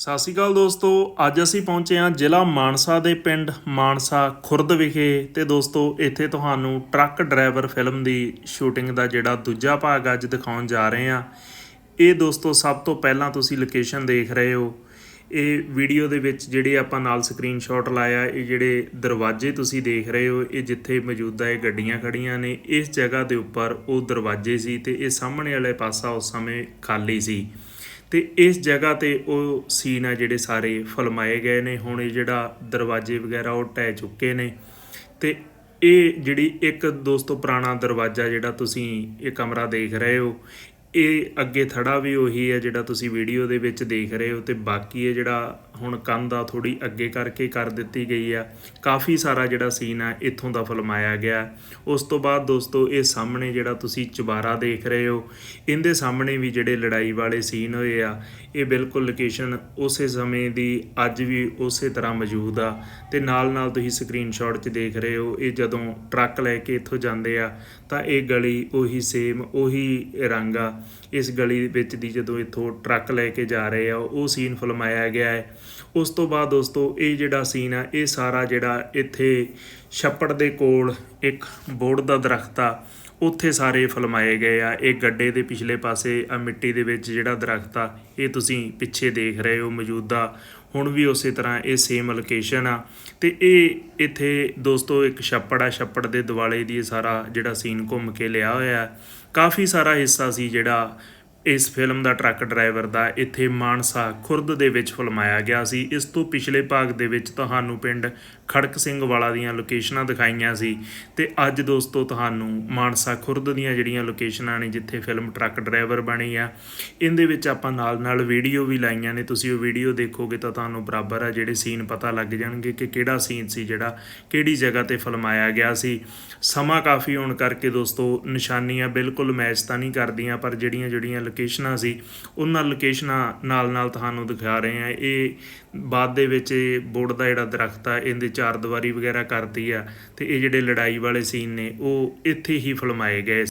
ਸਤਿ ਸ਼੍ਰੀ ਅਕਾਲ ਦੋਸਤੋ, ਅੱਜ ਅਸੀਂ ਪਹੁੰਚੇ ਹਾਂ ਜ਼ਿਲ੍ਹਾ ਮਾਨਸਾ ਦੇ ਪਿੰਡ ਮਾਨਸਾ ਖੁਰਦ ਵਿਖੇ ਤੇ ਦੋਸਤੋ, ਇੱਥੇ ਤੁਹਾਨੂੰ ਟਰੱਕ ਡਰਾਈਵਰ ਫਿਲਮ ਦੀ ਸ਼ੂਟਿੰਗ ਦਾ ਜਿਹੜਾ ਦੂਜਾ ਭਾਗ ਅੱਜ ਦਿਖਾਉਣ ਜਾ ਰਹੇ ਹਾਂ। ਇਹ ਦੋਸਤੋ, ਸਭ ਤੋਂ ਪਹਿਲਾਂ ਤੁਸੀਂ ਲੋਕੇਸ਼ਨ ਦੇਖ ਰਹੇ ਹੋ। ਇਹ ਵੀਡੀਓ ਦੇ ਵਿੱਚ ਜਿਹੜੇ ਆਪਾਂ ਨਾਲ ਸਕਰੀਨਸ਼ਾਟ ਲਾਇਆ, ਇਹ ਜਿਹੜੇ ਦਰਵਾਜ਼ੇ ਤੁਸੀਂ ਦੇਖ ਰਹੇ ਹੋ, ਇਹ ਜਿੱਥੇ ਮੌਜੂਦਾ ਇਹ ਗੱਡੀਆਂ ਖੜੀਆਂ ਨੇ, ਇਸ ਜਗ੍ਹਾ ਦੇ ਉੱਪਰ ਉਹ ਦਰਵਾਜ਼ੇ ਸੀ ਤੇ ਇਹ ਸਾਹਮਣੇ ਵਾਲੇ ਪਾਸਾ ਉਸ ਸਮੇਂ ਖਾਲੀ ਸੀ। ਤੇ ਇਸ ਜਗ੍ਹਾ ਤੇ ਉਹ ਸੀਨ ਆ ਜਿਹੜੇ ਸਾਰੇ ਫਿਲਮਾਏ ਗਏ ਨੇ। ਹੁਣ ਇਹ ਜਿਹੜਾ ਦਰਵਾਜ਼ੇ ਵਗੈਰਾ ਉਹ ਢਹਿ ਚੁੱਕੇ ਨੇ। ਤੇ ਇਹ ਜਿਹੜੀ ਇੱਕ ਦੋਸਤੋ ਪੁਰਾਣਾ ਦਰਵਾਜ਼ਾ ਜਿਹੜਾ ਤੁਸੀਂ ਇਹ ਕਮਰਾ ਦੇਖ ਰਹੇ ਹੋ, ਇਹ ਅੱਗੇ ਥੜਾ ਵੀ ਉਹੀ ਹੈ ਜਿਹੜਾ ਤੁਸੀਂ ਵੀਡੀਓ ਦੇ ਵਿੱਚ ਦੇਖ ਰਹੇ ਹੋ ਤੇ ਬਾਕੀ ਇਹ ਜਿਹੜਾ ਹੁਣ ਕੰਧ ਆ ਥੋੜੀ ਅੱਗੇ ਕਰਕੇ ਕਰ ਦਿੱਤੀ ਗਈ ਆ। ਕਾਫੀ ਸਾਰਾ ਜਿਹੜਾ ਸੀਨ ਆ, ਇੱਥੋਂ ਦਾ ਫਿਲਮਾਇਆ ਗਿਆ। ਉਸ ਤੋਂ ਬਾਅਦ ਦੋਸਤੋ, ਇਹ ਸਾਹਮਣੇ ਜਿਹੜਾ ਤੁਸੀਂ ਚੁਬਾਰਾ ਦੇਖ ਰਹੇ ਹੋ, ਇਹਦੇ ਸਾਹਮਣੇ ਵੀ ਜਿਹੜੇ ਲੜਾਈ ਵਾਲੇ ਸੀਨ ਹੋਏ ਆ, ਇਹ ਬਿਲਕੁਲ ਲੋਕੇਸ਼ਨ ਉਸੇ ਸਮੇਂ ਦੀ ਅੱਜ ਵੀ ਉਸੇ ਤਰ੍ਹਾਂ ਮੌਜੂਦ ਆ। ਤੇ ਨਾਲ ਨਾਲ ਤੁਸੀਂ ਸਕਰੀਨਸ਼ਾਟ 'ਚ ਦੇਖ ਰਹੇ ਹੋ, ਇਹ ਜਦੋਂ ਟਰੱਕ ਲੈ ਕੇ ਇੱਥੋਂ ਜਾਂਦੇ ਆ, ਤਾਂ ਇਹ ਗਲੀ ਉਹੀ ਸੇਮ ਉਹੀ ਰੰਗ ਆ। ਇਸ ਗਲੀ ਵਿੱਚ ਦੀ ਜਦੋਂ ਇੱਥੋਂ ਟਰੱਕ ਲੈ ਕੇ ਜਾ ਰਹੇ ਆ, ਉਹ ਸੀਨ ਫਿਲਮਾਇਆ ਗਿਆ ਹੈ। ਉਸ ਤੋਂ ਬਾਅਦ ਦੋਸਤੋ, ਇਹ ਜਿਹੜਾ ਸੀਨ ਆ, ਇਹ ਸਾਰਾ ਜਿਹੜਾ ਇੱਥੇ ਛੱਪੜ ਦੇ ਕੋਲ ਇੱਕ ਬੋਰਡ ਦਾ ਦਰਖਤ ਆ, ਉੱਥੇ ਸਾਰੇ ਫਲਮਾਏ ਗਏ ਆ। ਇਹ ਗੱਡੇ ਦੇ ਪਿਛਲੇ ਪਾਸੇ ਆ ਮਿੱਟੀ ਦੇ ਵਿੱਚ ਜਿਹੜਾ ਦਰਖਤ ਆ, ਇਹ ਤੁਸੀਂ ਪਿੱਛੇ ਦੇਖ ਰਹੇ ਹੋ ਮੌਜੂਦਾ। ਹੁਣ ਵੀ ਉਸੇ ਤਰ੍ਹਾਂ ਇਹ ਸੇਮ ਲੋਕੇਸ਼ਨ ਆ। ਤੇ ਇਹ ਇੱਥੇ ਦੋਸਤੋ, ਇੱਕ ਛੱਪੜ ਆ, ਛੱਪੜ ਦੇ ਦਿਵਾਲੇ ਦੀ ਇਹ ਸਾਰਾ ਜਿਹੜਾ ਸੀਨ ਘੁੰਮ ਕੇ ਲਿਆ ਹੋਇਆ। ਕਾਫੀ ਸਾਰਾ ਹਿੱਸਾ ਸੀ ਜਿਹੜਾ ਇਸ ਫਿਲਮ ਦਾ ਟਰੱਕ ਡਰਾਈਵਰ ਦਾ ਇੱਥੇ ਮਾਨਸਾ ਖੁਰਦ ਦੇ ਵਿੱਚ ਫਿਲਮਾਇਆ ਗਿਆ ਸੀ। ਇਸ ਤੋਂ ਪਿਛਲੇ ਭਾਗ ਦੇ ਵਿੱਚ ਤੁਹਾਨੂੰ ਪਿੰਡ ਖੜਕ ਸਿੰਘ ਵਾਲਾ ਦੀਆਂ ਲੋਕੇਸ਼ਨਾਂ ਦਿਖਾਈਆਂ ਸੀ ਤੇ ਅੱਜ ਦੋਸਤੋ ਤੁਹਾਨੂੰ ਮਾਨਸਾ ਖੁਰਦ ਦੀਆਂ ਜਿਹੜੀਆਂ ਲੋਕੇਸ਼ਨਾਂ ਨੇ ਜਿੱਥੇ ਫਿਲਮ ਟਰੱਕ ਡਰਾਈਵਰ ਬਣੀ ਆ, ਇਹਦੇ ਵਿੱਚ ਆਪਾਂ ਨਾਲ ਨਾਲ ਵੀਡੀਓ ਵੀ ਲਾਈਆਂ ਨੇ। ਤੁਸੀਂ ਉਹ ਵੀਡੀਓ ਦੇਖੋਗੇ ਤਾਂ ਤੁਹਾਨੂੰ ਬਰਾਬਰ ਆ ਜਿਹੜੇ ਸੀਨ ਪਤਾ ਲੱਗ ਜਾਣਗੇ ਕਿ ਕਿਹੜਾ ਸੀਨ ਸੀ ਜਿਹੜਾ ਕਿਹੜੀ ਜਗ੍ਹਾ ਤੇ ਫਿਲਮਾਇਆ ਗਿਆ ਸੀ। ਸਮਾਂ ਕਾਫੀ ਹੋਣ ਕਰਕੇ ਦੋਸਤੋ ਨਿਸ਼ਾਨੀਆਂ ਬਿਲਕੁਲ ਮੈਚ ਤਾਂ ਨਹੀਂ ਕਰਦੀਆਂ, ਪਰ ਜਿਹੜੀਆਂ ਜਿਹੜੀਆਂ ਲੋਕੇਸ਼ਨਾਂ ਸੀ, ਉਹਨਾਂ ਲੋਕੇਸ਼ਨਾਂ ਨਾਲ ਨਾਲ ਤੁਹਾਨੂੰ ਦਿਖਾ ਰਹੇ ਆ ਇਹ ਬਾਅਦ ਦੇ ਵਿੱਚ ਇਹ ਬੋਰਡ ਦਾ ਜਿਹੜਾ ਦਰਖਤ ਆ, ਇਹਦੇ ਚਾਰ ਦੀਵਾਰੀ ਵਗੈਰਾ ਕਰਤੀ ਆ ਤੇ ਇਹ ਜਿਹੜੇ ਲੜਾਈ ਵਾਲੇ ਸੀਨ ਨੇ, ਉਹ ਇੱਥੇ ਹੀ ਫਿਲਮਾਏ ਗਏ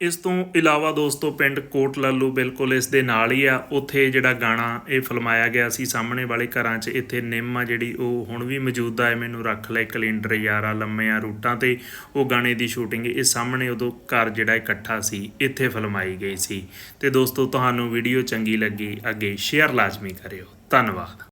ਇਸ ਤੋਂ ਇਲਾਵਾ ਦੋਸਤੋ, ਪਿੰਡ ਕੋਟ ਲੱਲੂ ਬਿਲਕੁਲ ਇਸ ਦੇ ਨਾਲ ਹੀ ਆ। ਉੱਥੇ ਜਿਹੜਾ ਗਾਣਾ ਇਹ ਫਿਲਮਾਇਆ ਗਿਆ ਸੀ ਸਾਹਮਣੇ ਵਾਲੇ ਘਰਾਂ 'ਚ, ਇੱਥੇ ਨਿੰਮ ਆ ਜਿਹੜੀ ਉਹ ਹੁਣ ਵੀ ਮੌਜੂਦ ਆ। ਮੈਨੂੰ ਰੱਖ ਲੈ ਕੈਲੰਡਰ ਯਾਰਾ ਲੰਮਿਆਂ ਰੂਟਾਂ ਤੇ। ਉਹ ਗਾਣੇ ਦੀ ਸ਼ੂਟਿੰਗ ਇਹ ਸਾਹਮਣੇ ਉਦੋਂ ਘਰ ਜਿਹੜਾ ਇਕੱਠਾ ਸੀ, ਇੱਥੇ ਫਿਲਮਾਈ ਗਈ ਸੀ। ਤੇ ਦੋਸਤੋ, ਤੁਹਾਨੂੰ ਵੀਡੀਓ ਚੰਗੀ ਲੱਗੀ, ਅੱਗੇ ਸ਼ੇਅਰ ਲਾਜ਼ਮੀ ਕਰਿਓ। ਧੰਨਵਾਦ।